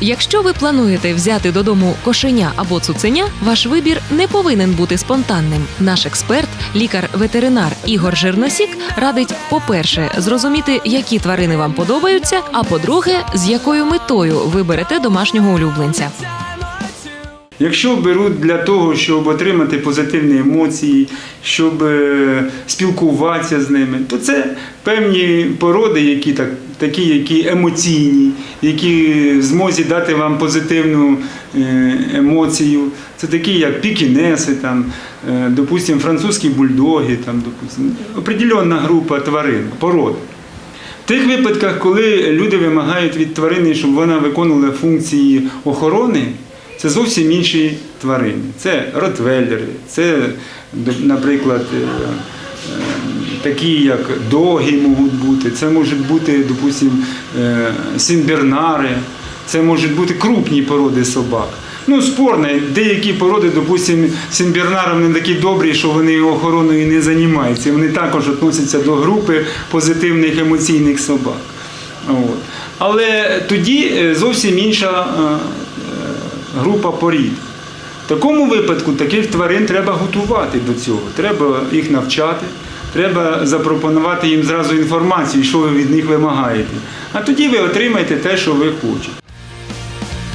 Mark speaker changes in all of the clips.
Speaker 1: Якщо ви плануєте взяти додому кошеня або цуценя, ваш вибір не повинен бути спонтанним. Наш експерт, лікар-ветеринар Ігор Жирносік, радить, по-перше, зрозуміти, які тварини вам подобаються, а по-друге, з якою метою ви берете домашнього улюбленця.
Speaker 2: Якщо беруть для того, щоб отримати позитивні емоції, щоб е, спілкуватися з ними, то це певні породи, які так, такі, які емоційні, які в змозі дати вам позитивну е, емоцію. Це такі, як пікінеси, там, е, допустим, французькі бульдоги, там, допустим, определенна група тварин, пород. В тих випадках, коли люди вимагають від тварини, щоб вона виконувала функції охорони, це зовсім інші тварини. Це ротвейлери, це, наприклад, е, е, такі як доги можуть бути, це можуть бути, допустим, е, сімбернари, це можуть бути крупні породи собак. Ну, спорно, деякі породи, допустимо, сімбернаром не такі добрі, що вони охороною не займаються. Вони також відносяться до групи позитивних емоційних собак. От. Але тоді зовсім інша група порід. В такому випадку таких тварин треба готувати до цього. Треба їх навчати, треба запропонувати їм зразу інформацію, що ви від них вимагаєте. А тоді ви отримаєте те, що ви хочете.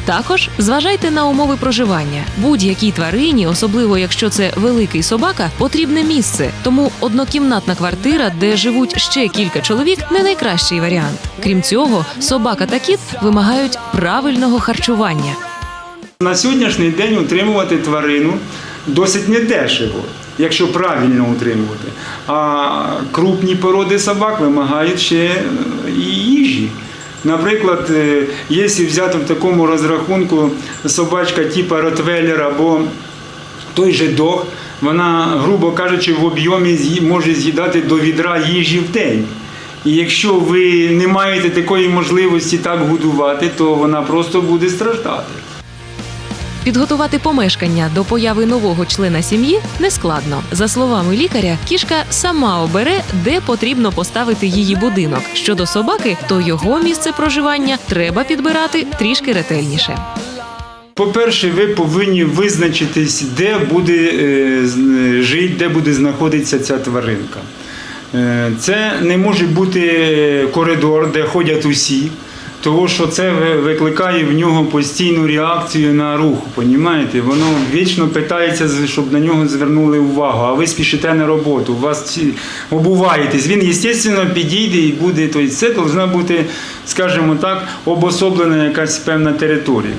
Speaker 1: Також зважайте на умови проживання. Будь-якій тварині, особливо якщо це великий собака, потрібне місце. Тому однокімнатна квартира, де живуть ще кілька чоловік, не найкращий варіант. Крім цього, собака та кіт вимагають правильного харчування.
Speaker 2: На сьогоднішній день утримувати тварину досить недешево, якщо правильно утримувати. А крупні породи собак вимагають ще е, і їжі. Наприклад, е, якщо взяти в такому розрахунку собачка типу ротвейлер або той же дог, вона, грубо кажучи, в об'ємі може з'їдати до відра їжі в день. І якщо ви не маєте такої можливості так годувати, то вона просто буде страждати.
Speaker 1: Підготувати помешкання до появи нового члена сім'ї нескладно. За словами лікаря, кішка сама обере, де потрібно поставити її будинок. Щодо собаки, то його місце проживання треба підбирати трішки ретельніше.
Speaker 2: По-перше, ви повинні визначитись, де буде е, е, жити, де буде знаходитися ця тваринка. Е, Це не може бути коридор, де ходять усі, тому що це ви- викликає в нього постійну реакцію на рух. Понімаєте? Воно вічно питається, щоб на нього звернули увагу, а ви спішите на роботу, у вас обуваєтесь. Він, звісно, підійде і буде. Тобто це повинна бути, скажімо так, обособлена якась певна територія.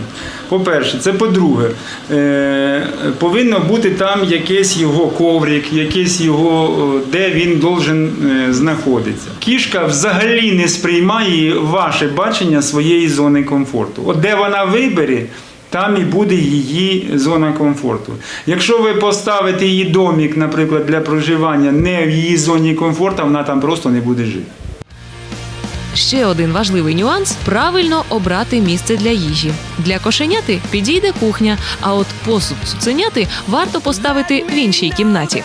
Speaker 2: По-перше, це по-друге, е, повинно бути там якийсь його коврик, якийсь його, де він должен е, знаходитися. Кішка взагалі не сприймає ваше бачення своєї зони комфорту. От де вона вибере, там і буде її зона комфорту. Якщо ви поставите її домік, наприклад, для проживання не в її зоні комфорту, вона там просто не буде жити.
Speaker 1: Ще один важливий нюанс правильно обрати місце для їжі. Для кошеняти підійде кухня, а от посуд цуценяти варто поставити в іншій кімнаті.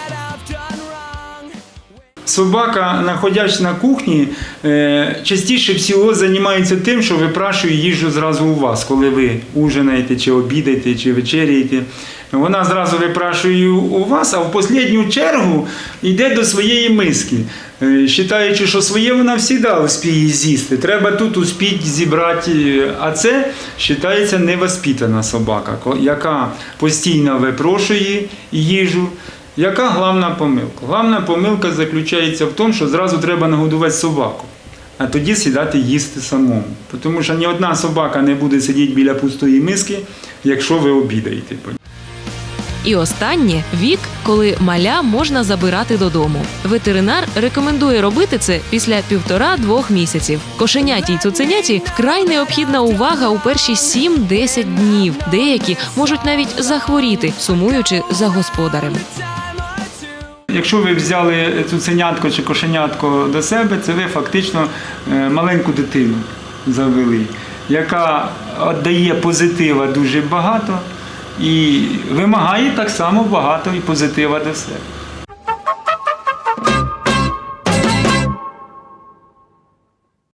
Speaker 2: Собака, знаходячись на кухні, е, частіше всього займається тим, що випрашує їжу зразу у вас, коли ви ужинаєте, чи обідаєте, чи вечеряєте. Вона зразу випрашує у вас, а в останню чергу йде до своєї миски, е, вважаючи, що своє вона завжди успіє з'їсти. Треба тут успіть зібрати. А це вважається невоспитана собака, яка постійно випрошує їжу. Яка головна помилка? Головна помилка заключається в тому, що зразу треба нагодувати собаку, а тоді сідати їсти самому. Тому що ні одна собака не буде сидіти біля пустої миски, якщо ви обідаєте.
Speaker 1: І останнє вік, коли маля можна забирати додому. Ветеринар рекомендує робити це після півтора-двох місяців. Кошеняті й цуценяті вкрай необхідна увага у перші 7-10 днів. Деякі можуть навіть захворіти, сумуючи за господарем.
Speaker 2: Якщо ви взяли цуценятко чи кошенятко до себе, це ви фактично е, маленьку дитину завели, яка віддає позитива дуже багато і вимагає так само багато і позитива до себе.